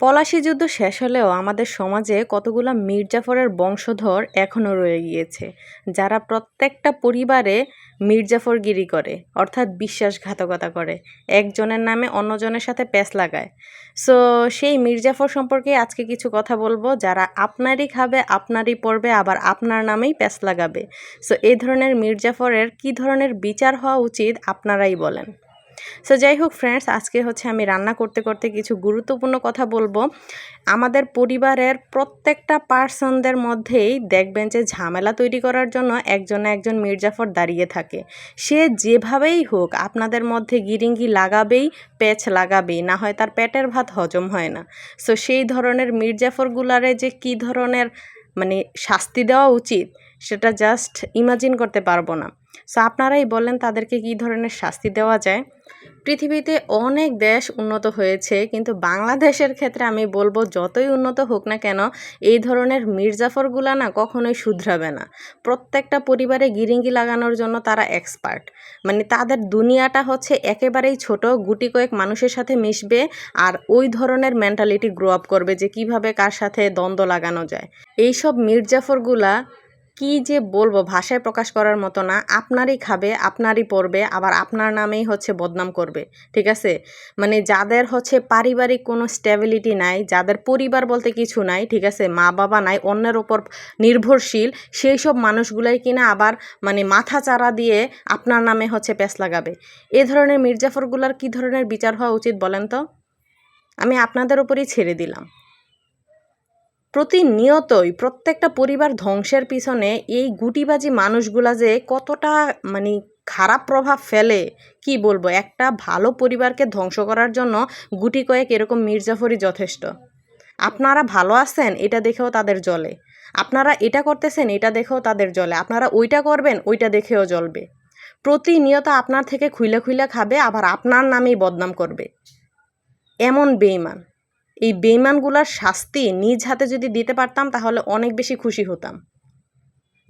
পলাশী যুদ্ধ শেষ হলেও আমাদের সমাজে কতগুলা মীরজাফরের বংশধর এখনও রয়ে গিয়েছে, যারা প্রত্যেকটা পরিবারে মীরজাফরগিরি করে, অর্থাৎ বিশ্বাসঘাতকতা করে। একজনের নামে অন্যজনের সাথে প্যাঁচ লাগায়। সো সেই মীরজাফর সম্পর্কে আজকে কিছু কথা বলব, যারা আপনারই খাবে, আপনারই পড়বে, আবার আপনার নামেই প্যাঁচ লাগাবে। সো এই ধরনের মীরজাফরের কী ধরনের বিচার হওয়া উচিত, আপনারাই বলেন। সো যাই হোক ফ্রেন্ডস আজকে হচ্ছে আমি রান্না করতে করতে কিছু গুরুত্বপূর্ণ কথা বলব। আমাদের পরিবারের প্রত্যেকটা পার্সনদের মধ্যেই দেখবেন যে ঝামেলা তৈরি করার জন্য একজন একজন মির্জাফর দাঁড়িয়ে থাকে। সে যেভাবেই হোক, আপনাদের মধ্যে গিরিঙ্গি লাগাবেই পেচ লাগাবেই, না হয় তার পেটের ভাত হজম হয় না। সো সেই ধরনের মির্জাফরগুলারে যে কী ধরনের মানে শাস্তি দেওয়া উচিত সেটা জাস্ট ইমাজিন করতে পারব না। সো আপনারাই বলেন তাদেরকে কী ধরনের শাস্তি দেওয়া যায়। পৃথিবীতে অনেক দেশ উন্নত হয়েছে, কিন্তু বাংলাদেশের ক্ষেত্রে আমি বলব যতই উন্নত হোক না কেন, এই ধরনের মির্জাফরগুলা না কখনোই শুধরাবে না। প্রত্যেকটা পরিবারে গিরিঙ্গি লাগানোর জন্য তারা এক্সপার্ট মানে তাদের দুনিয়াটা হচ্ছে একেবারেই ছোট, গুটি কয়েক মানুষের সাথে মিশবে আর ওই ধরনের মেন্টালিটি গ্রো আপ করবে যে কীভাবে কার সাথে দ্বন্দ্ব লাগানো যায়। এইসব মির্জাফরগুলা কি যে বলব, ভাষায় প্রকাশ করার মতো না। আপনারই খাবে, আপনারই পড়বে, আবার আপনার নামেই হচ্ছে বদনাম করবে, ঠিক আছে? মানে যাদের হচ্ছে পারিবারিক কোনো স্টেবিলিটি নাই, যাদের পরিবার বলতে কিছু নাই, ঠিক আছে? মা বাবা নাই, অন্যের ওপর নির্ভরশীল, সেই সব মানুষগুলাই কিনা আবার মানে মাথা চারা দিয়ে আপনার নামে হচ্ছে প্যাঁচ লাগাবে। এ ধরনের মির্জাফরগুলার কি ধরনের বিচার হওয়া উচিত বলেন তো? আমি আপনাদের উপরই ছেড়ে দিলাম। প্রতিনিয়তই প্রত্যেকটা পরিবার ধ্বংসের পিছনে এই গুটিবাজি মানুষগুলা যে কতটা মানে খারাপ প্রভাব ফেলে, কি বলব? একটা ভালো পরিবারকে ধ্বংস করার জন্য গুটি কয়েক এরকম মির্জাফরই যথেষ্ট। আপনারা ভালো আছেন, এটা দেখেও তাদের জলে আপনারা এটা করতেছেন, এটা দেখেও তাদের জলে আপনারা ওইটা করবেন, ওইটা দেখেও জ্বলবে। প্রতিনিয়ত আপনার থেকে খুইলে খুইলে খাবে, আবার আপনার নামেই বদনাম করবে। এমন বেইমান এই বেইমানগুলার শাস্তি নিজ হাতে যদি দিতে পারতাম, তাহলে অনেক বেশি খুশি হতাম।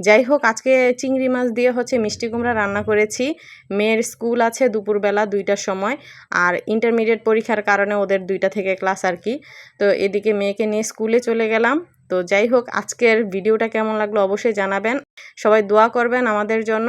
যাই হোক, আজকে চিংড়ি মাছ দিয়ে হচ্ছে মিষ্টি কুমড়া রান্না করেছি। মেয়ের স্কুল আছে দুপুরবেলা দুইটার সময়, আর ইন্টারমিডিয়েট পরীক্ষার কারণে ওদের দুইটা থেকে ক্লাস আর কি। তো এদিকে মেয়েকে নিয়ে স্কুলে চলে গেলাম। তো যাই হোক, আজকের ভিডিওটা কেমন লাগল অবশ্যই জানাবেন। সবাই দোয়া করবেন আমাদের জন্য।